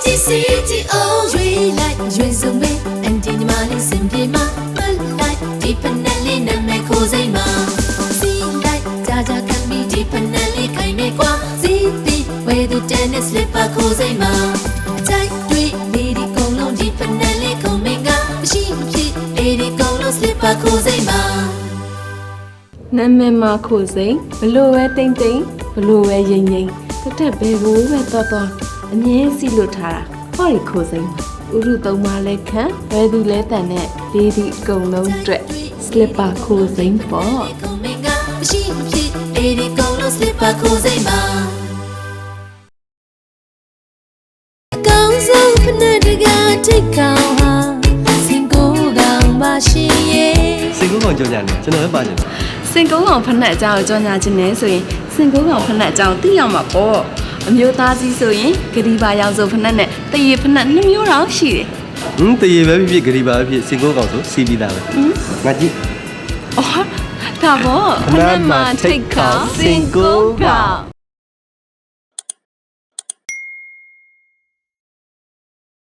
City City oh we like we so me and in my listen be my my like deep and nelly na me ko sai ma see like ja ja can be deep and nelly kai me kwa see the way the tennis slip a ko sai ma ပါခိုစိမ့်ပါနာမည်မှာခိုစိမ့်ဘလို့ပဲတိမ့်တိမ့်ဘလို့ပဲရင်ရင်တက်တက်ဘယ်ကိုပဲတော့တော့ အငင်းစီလွတ်ထားတာဟောဒီခိုစိန်ဥရုသုံးပါလဲခံဘယ်သူလဲတန်နဲ့ဒီဒီအကုန်လုံးအတွက် slipper ခိုစိန်ပေါ့ခုံမင်းကမရှိမဖြစ်နေဒီကုန်လုံး slipper ခိုးစိမ့်မှာအကောင်းဆုံးဖက်နဲ့တကထိတ်ကောင်ဟာစင်ကိုကောင်ပါရှင်ရဲ့စိတ်ကူးကောင်ကြောကြတယ်ကျွန်တော်လည်းပါနေတယ်စင်ကုန်းကောင်ဖက်နှက်အကြောင်းကိုကြောညာခြင်းနဲ့ဆိုရင်စင်ကုန်းကောင်ဖက်နှက်အကြောင်းသိရမှာပေါ့ အမျိုးသားကြီးဆိုရင်ဂရီပါရောက်စုံဖက်နှက်နဲ့တရေဖက်နှက်နှစ်မျိုးတောင်ရှိတယ်ဟင်းတရေပဲဖြစ်ဖြစ်ဂရီပါပဲဖြစ်စိတ်ကူးကောင်ဆိုစီပြီးသားပဲငါကြည့်အော်ဒါပေါ့ဖက်နှက်မှာထိတ်ကောင်စင်ကုန်းကောင်